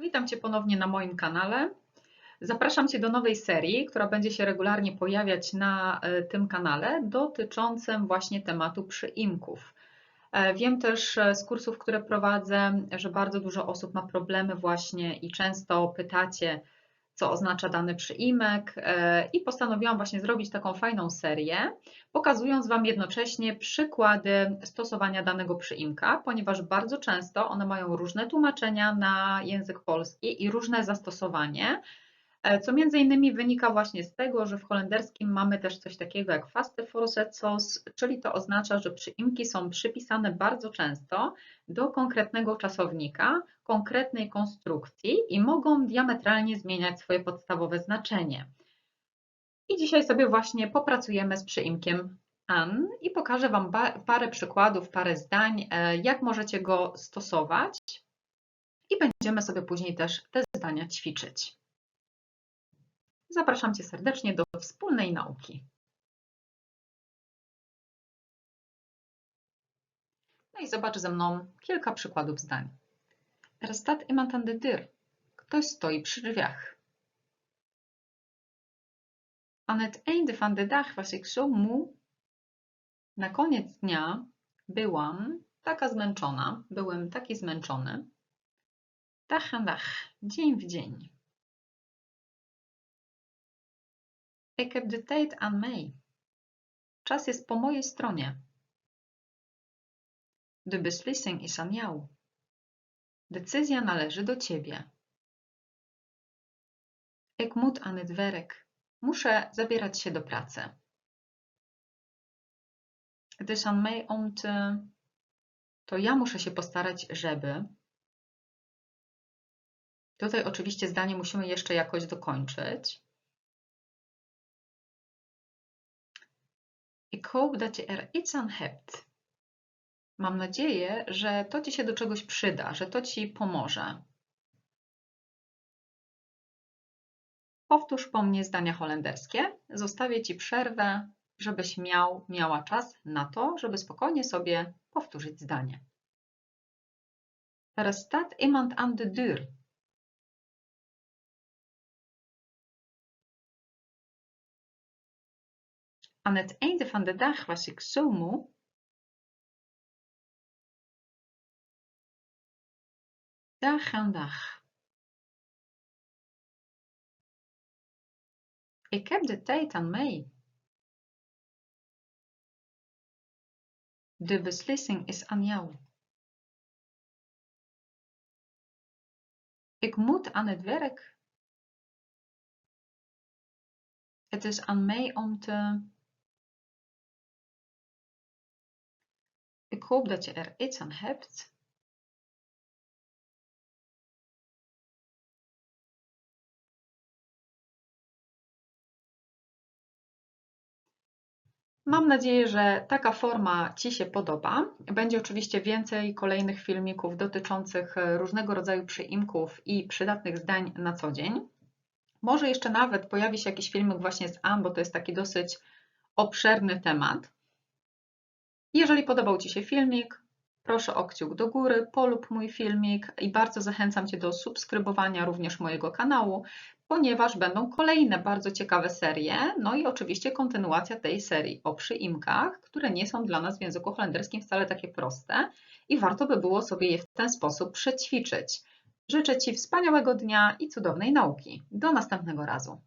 Witam Cię ponownie na moim kanale. Zapraszam Cię do nowej serii, która będzie się regularnie pojawiać na e, tym kanale, dotyczącym właśnie tematu przyimków. E, wiem też e, z kursów, które prowadzę, że bardzo dużo osób ma problemy właśnie i często pytacie, co oznacza dany przyimek e, i postanowiłam właśnie zrobić taką fajną serię, pokazując Wam jednocześnie przykłady stosowania danego przyimka, ponieważ bardzo często one mają różne tłumaczenia na język polski i różne zastosowanie, co między innymi wynika właśnie z tego, że w holenderskim mamy też coś takiego jak faste forzetsos, czyli to oznacza, że przyimki są przypisane bardzo często do konkretnego czasownika, konkretnej konstrukcji i mogą diametralnie zmieniać swoje podstawowe znaczenie. I dzisiaj sobie właśnie popracujemy z przyimkiem an i pokażę Wam parę przykładów, parę zdań, e, jak możecie go stosować i będziemy sobie później też te zdania ćwiczyć. Zapraszam Cię serdecznie do wspólnej nauki. No i zobacz ze mną kilka przykładów zdań. Er staat. Ktoś stoi przy drzwiach. Aan het einde van de dag was ik zo moe. Na koniec dnia byłam taka zmęczona, byłem taki zmęczony. Dag, dzień w dzień. Ik heb de tijd aan mij. Czas jest po mojej stronie. De beslissing is aan jou. Decyzja należy do ciebie. Ik moet aan het werk. Muszę zabierać się do pracy. Het is aan mij om te... To ja muszę się postarać, żeby... Tutaj oczywiście zdanie musimy jeszcze jakoś dokończyć. Ik hoop dat je er iets aan hebt. Mam nadzieję, że to Ci się do czegoś przyda, że to Ci pomoże. Powtórz po mnie zdania holenderskie. Zostawię Ci przerwę, żebyś miał, miała czas na to, żeby spokojnie sobie powtórzyć zdanie. Er staat iemand aan de deur. Aan het einde van de dag was ik zo moe. Dag aan dag. Ik heb de tijd aan mij. De beslissing is aan jou. Ik moet aan het werk. Het is aan mij om te Ik hoop dat je er iets aan hebt. Mam nadzieję, że taka forma Ci się podoba. Będzie oczywiście więcej kolejnych filmików dotyczących różnego rodzaju przyimków i przydatnych zdań na co dzień. Może jeszcze nawet pojawi się jakiś filmik właśnie z Am, bo to jest taki dosyć obszerny temat. Jeżeli podobał Ci się filmik, proszę o kciuk do góry, polub mój filmik i bardzo zachęcam Cię do subskrybowania również mojego kanału, ponieważ będą kolejne bardzo ciekawe serie, no i oczywiście kontynuacja tej serii o przyimkach, które nie są dla nas w języku holenderskim wcale takie proste i warto by było sobie je w ten sposób przećwiczyć. Życzę Ci wspaniałego dnia i cudownej nauki. Do następnego razu.